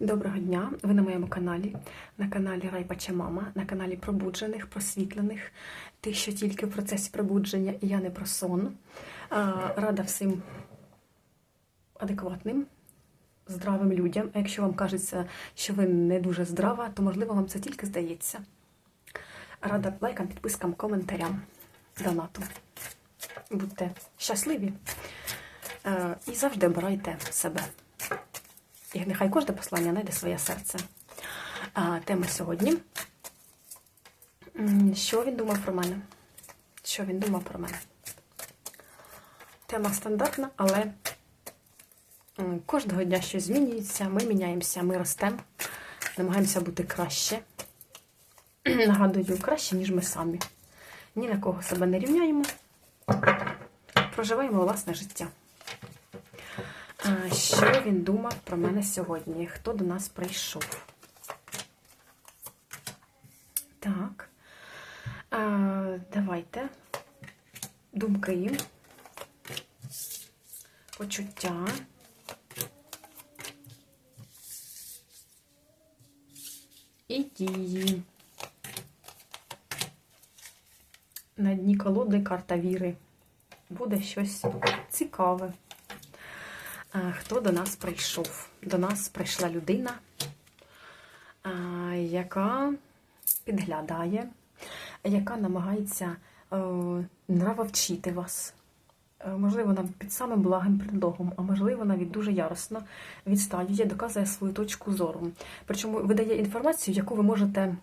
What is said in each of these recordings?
Доброго дня! Ви на моєму каналі, на каналі Райпача Мама, на каналі пробуджених, просвітлених, тих, що тільки в процесі пробудження, і я не про сон. Рада всім адекватним, здравим людям. А якщо вам кажеться, що ви не дуже здрава, то можливо вам це тільки здається. Рада лайкам, підпискам, коментарям, донату. Будьте щасливі е, і завжди обирайте себе. І нехай кожне послання знайде своє серце. А, Тема сьогодні. Що він думав про мене? Що він думав про мене? Тема стандартна, але кожного дня щось змінюється, ми міняємося, ми ростемо, намагаємося бути краще. Нагадую, краще, ніж ми самі. Ні на кого себе не рівняємо, проживаємо власне життя. Що він думав про мене сьогодні? Хто до нас прийшов? Так. Давайте. Думки. Почуття. І дії. На дні колоди карта віри. Буде щось цікаве. Хто до нас прийшов? До нас прийшла людина, яка підглядає, яка намагається е, нравовчити вас. Е, Можливо, навіть під самим благим предлогом, а можливо, навіть дуже яростно відстаює, доказує свою точку зору. Причому видає інформацію, яку ви можете,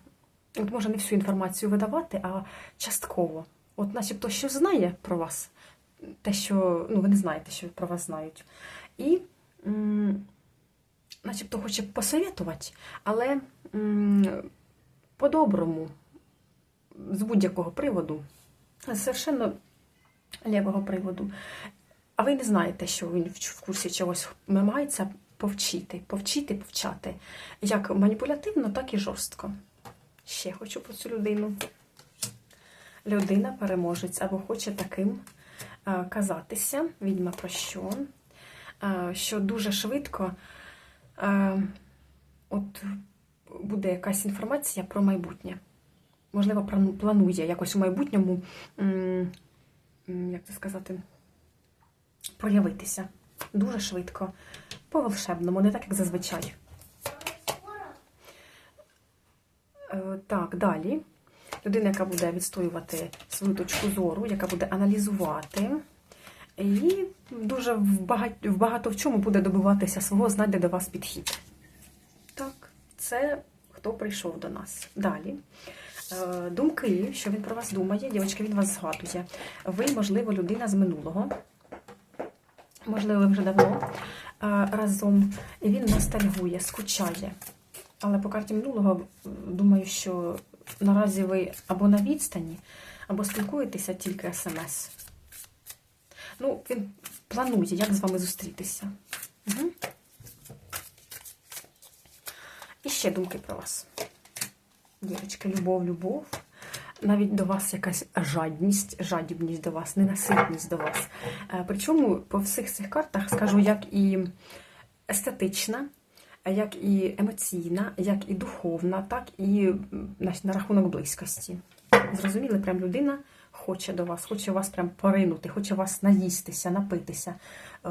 от може не всю інформацію видавати, а частково. От, начебто, що знає про вас, те, що ну, ви не знаєте, що про вас знають. І, м, начебто, хоче посоветувати, але по-доброму, з будь-якого приводу, з совершенно лівого приводу. А ви не знаєте, що він в курсі чогось намагається повчити, повчити, повчати. Як маніпулятивно, так і жорстко. Ще хочу про цю людину. Людина переможець або хоче таким казатися. Відьма про що? Е, що дуже швидко е, от буде якась інформація про майбутнє. Можливо, планує якось у майбутньому, як це сказати, проявитися дуже швидко, по-волшебному, не так, як зазвичай. Е, Так, далі. Людина, яка буде відстоювати свою точку зору, яка буде аналізувати. І дуже в багато, в багато в чому буде добиватися свого, знайде до вас підхід. Так, це хто прийшов до нас. Далі. Е, Думки, що він про вас думає, дівчатки, він вас згадує. Ви, можливо, людина з минулого, можливо, вже давно е, разом, і він ностальгує, скучає. Але по карті минулого думаю, що наразі ви або на відстані, або спілкуєтеся тільки смс. Ну, він планує, як з вами зустрітися. Угу. І ще думки про вас. Дівчатки, любов, любов. Навіть до вас якась жадність, жадібність до вас, ненаситність до вас. Е, Причому по всіх цих картах скажу, як і естетична, як і емоційна, як і духовна, так і на рахунок близькості. Зрозуміли, прям людина хоче до вас, хоче вас прям поринути, хоче вас наїстися, напитися, е,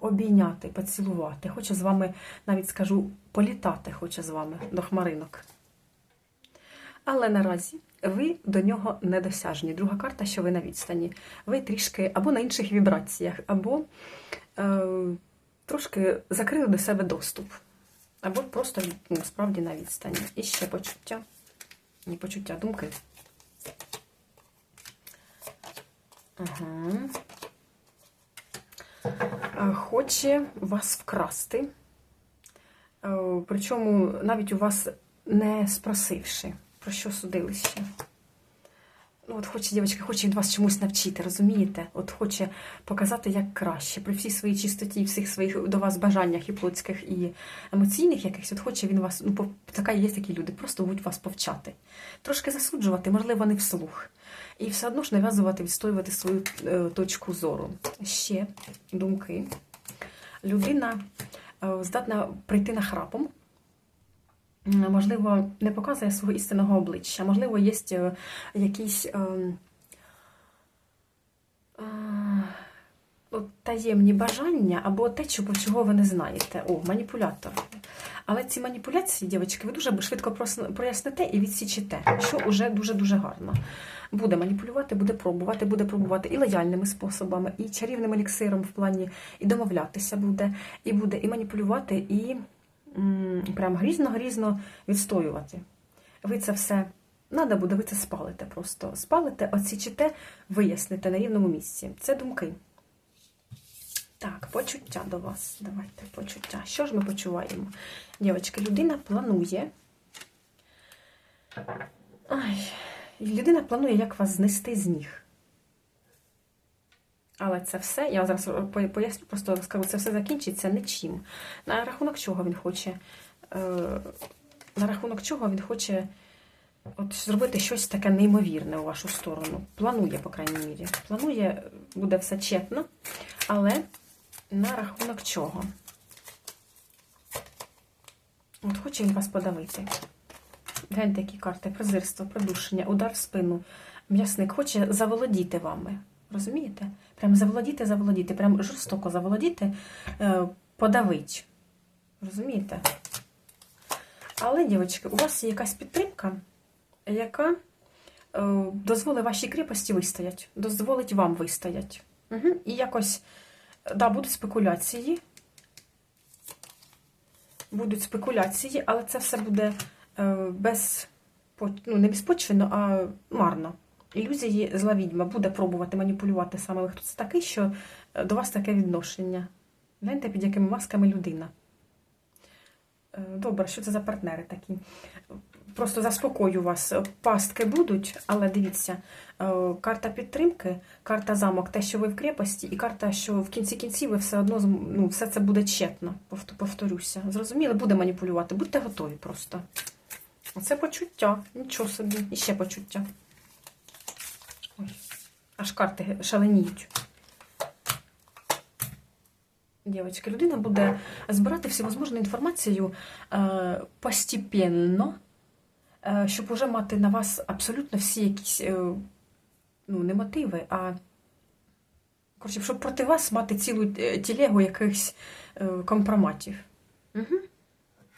обійняти, поцілувати, хоче з вами, навіть скажу, політати хоче з вами до хмаринок. Але наразі ви до нього недосяжні. Друга карта, що ви на відстані. Ви трішки або на інших вібраціях, або е, трошки закрили до себе доступ. Або просто насправді на відстані. І ще почуття. Ні, почуття, думки. Ага. Хоче вас вкрасти. Е, Причому навіть у вас не спросивши, про що судилище. ще. Ну, от хоче, дівчатки, хоче від вас чомусь навчити, розумієте? От хоче показати, як краще. При всій своїй чистоті, всіх своїх до вас бажаннях і плотських, і емоційних якихось, от хоче він вас, ну, така є такі люди, просто будуть вас повчати. Трошки засуджувати, можливо, не вслух. І все одно ж нав'язувати, відстоювати свою е, точку зору. Ще думки. Людина е, здатна прийти на храпом. Можливо, не показує свого істинного обличчя, можливо, є е, якісь е, е, таємні бажання або те, чого, ви не знаєте. О, маніпулятор. Але ці маніпуляції, дівчатки, ви дуже швидко проясните і відсічите, що вже дуже-дуже гарно. Буде маніпулювати, буде пробувати, буде пробувати і лояльними способами, і чарівним еліксиром в плані і домовлятися буде, і буде і маніпулювати, і прям грізно-грізно відстоювати. Ви це все надо буде, ви це спалите просто. Спалите, оцічите, виясните на рівному місці. Це думки. Так, почуття до вас. Давайте почуття. Що ж ми почуваємо? Дівчатки, людина планує. Ай, людина планує, як вас знести з ніг. Але це все, я зараз поясню, просто скажу, це все закінчиться нічим. На рахунок чого він хоче, е, на рахунок чого він хоче от зробити щось таке неймовірне у вашу сторону. Планує, по крайній мірі. Планує, буде все четно, але на рахунок чого? От хоче він вас подавити. Гляньте, які карти, презирство, придушення, удар в спину. М'ясник хоче заволодіти вами. Розумієте? Прям заволодіти, заволодіти, прям жорстоко заволодіти, е, подавить. Розумієте? Але, дівчатки, у вас є якась підтримка, яка е, дозволить вашій кріпості вистоять, дозволить вам вистоять. Угу. І якось, да, будуть спекуляції. Будуть спекуляції, але це все буде е, без, ну, не безпочвенно, а марно. Ілюзії зла відьма буде пробувати маніпулювати саме хто це такий, що е, до вас таке відношення. Гляньте, під якими масками людина. Е, Добре, що це за партнери такі? Просто заспокою вас. Пастки будуть, але дивіться, е, карта підтримки, карта замок, те, що ви в крепості, і карта, що в кінці кінців ви все одно ну, все це буде тщетно, повторюся. Зрозуміли, буде маніпулювати. Будьте готові просто. Оце почуття. Нічого собі. І ще почуття. Аж карти шаленіють. Дівчатки, людина буде збирати всевозможну інформацію е, постепенно, е, щоб уже мати на вас абсолютно всі якісь, е, ну, не мотиви, а коротше, щоб проти вас мати цілу е, тілегу якихось е, компроматів. Угу.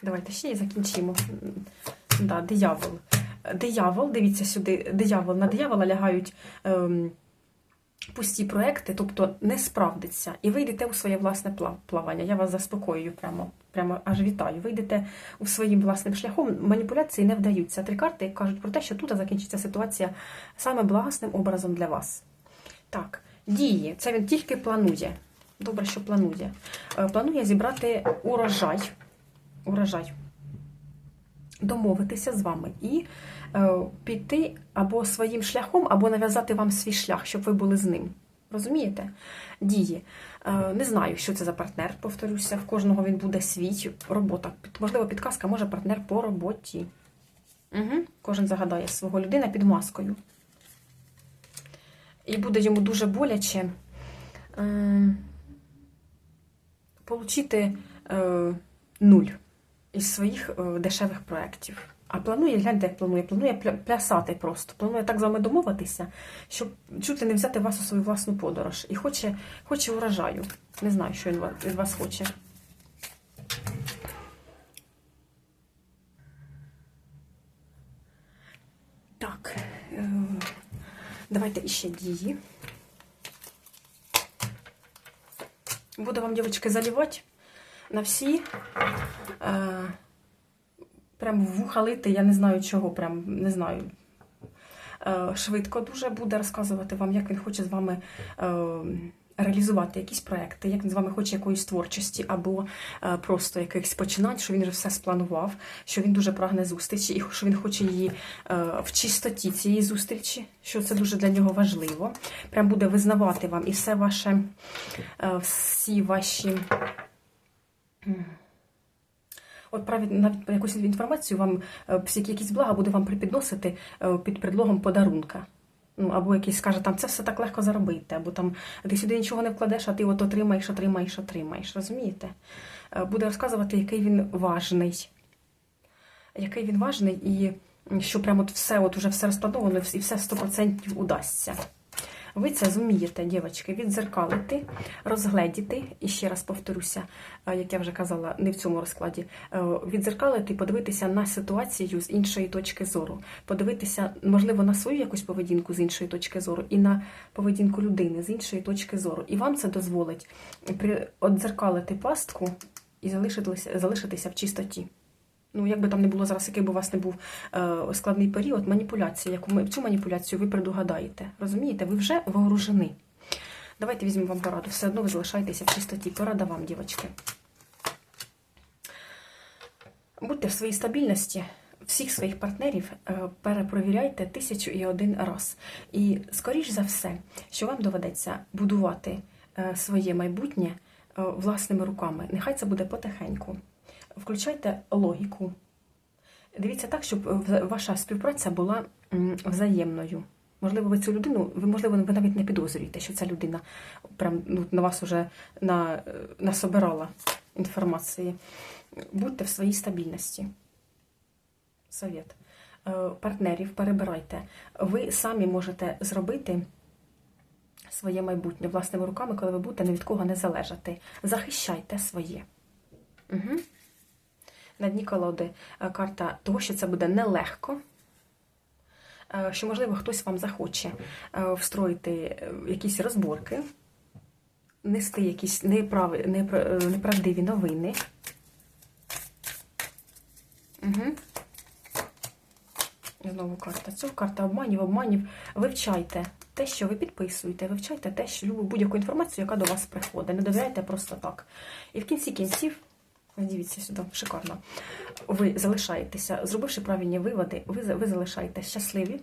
Давайте ще і закінчимо. Да, диявол. Диявол, дивіться сюди, диявол. На диявола лягають. Ем, пусті проекти, тобто не справдиться, і ви йдете у своє власне плавання. Я вас заспокоюю прямо, прямо аж вітаю. Ви йдете у своїм власним шляхом, маніпуляції не вдаються. Три карти кажуть про те, що тут закінчиться ситуація саме благосним образом для вас. Так, дії. Це він тільки планує. Добре, що планує. Е, Планує зібрати урожай. Урожай. Домовитися з вами і е, піти або своїм шляхом, або нав'язати вам свій шлях, щоб ви були з ним. Розумієте? Дії. Е, не знаю, що це за партнер, повторюся. В кожного він буде свій робота. Можливо, підказка може партнер по роботі. Угу. Кожен загадає свого людина під маскою. І буде йому дуже боляче е, получити е, нуль із своїх е, дешевих проєктів. А планує, гляньте, як планує, планує пля- плясати просто. Планує так з вами домовитися, щоб чути не взяти вас у свою власну подорож. І хоче, хоче урожаю. Не знаю, що він від вас хоче. Так, е, давайте іще дії. Буду вам, дівчатки, заливати на всі. Е, прям в вуха лити, я не знаю чого, прям не знаю. Е, швидко дуже буде розказувати вам, як він хоче з вами е, реалізувати якісь проекти, як він з вами хоче якоїсь творчості, або е, просто якихось починань, що він вже все спланував, що він дуже прагне зустрічі, і що він хоче її е, в чистоті цієї зустрічі, що це дуже для нього важливо. Прям буде визнавати вам і все ваше, е, всі ваші. От праві навіть якусь інформацію вам е, якісь блага буде вам припідносити е, під предлогом подарунка. Ну, або якийсь скаже, там це все так легко заробити, або там ти сюди нічого не вкладеш, а ти от отримаєш, отримаєш, отримаєш. Розумієте? Е, Буде розказувати, який він важний. Який він важний, і що прямо от все, от уже все розплановано, і все 100% удасться. Ви це зумієте, дівчатки, відзеркалити, розгледіти, і ще раз повторюся, е, як я вже казала, не в цьому розкладі, е, відзеркалити, подивитися на ситуацію з іншої точки зору, подивитися, можливо, на свою якусь поведінку з іншої точки зору, і на поведінку людини з іншої точки зору. І вам це дозволить отзеркалити пастку і залишитися, залишитися в чистоті. Ну, як би там не було зараз, який би у вас не був е, складний період, маніпуляція, яку цю маніпуляцію ви предугадаєте. Розумієте, ви вже вооружені. Давайте візьмемо вам пораду. Все одно ви залишаєтеся в чистоті. Порада вам, дівчатки. Будьте в своїй стабільності. Всіх своїх партнерів е, перепровіряйте тисячу і один раз. І скоріш за все, що вам доведеться будувати е, своє майбутнє е, власними руками. Нехай це буде потихеньку. Включайте логіку. Дивіться так, щоб ваша співпраця була взаємною. Можливо, ви цю людину, ви, можливо, ви навіть не підозрюєте, що ця людина прям ну, на вас уже на, е, насобирала інформації. Будьте в своїй стабільності. Совет. Е, Партнерів перебирайте. Ви самі можете зробити своє майбутнє власними руками, коли ви будете ні від кого не залежати. Захищайте своє. Угу. На дні колоди е, карта того, що це буде нелегко, е, що, можливо, хтось вам захоче е, встроїти якісь розборки, нести якісь неправи, непра- е, неправдиві новини. Угу. Знову карта. Цього карта обманів, обманів. Вивчайте те, що ви підписуєте, вивчайте те, що будь-яку інформацію, яка до вас приходить. Не довіряйте просто так. І в кінці кінців, дивіться сюди, шикарно. Ви залишаєтеся, зробивши правильні виводи, ви, ви залишаєтеся щасливі,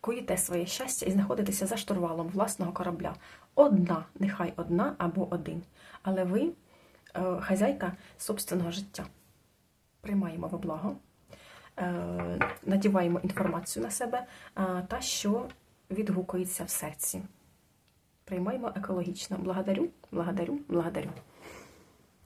коїте своє щастя і знаходитеся за штурвалом власного корабля. Одна, нехай одна або один. Але ви е, хазяйка собственного життя. Приймаємо во благо е, надіваємо інформацію на себе е, та що відгукується в серці. Приймаємо екологічно. Благодарю, благодарю, благодарю.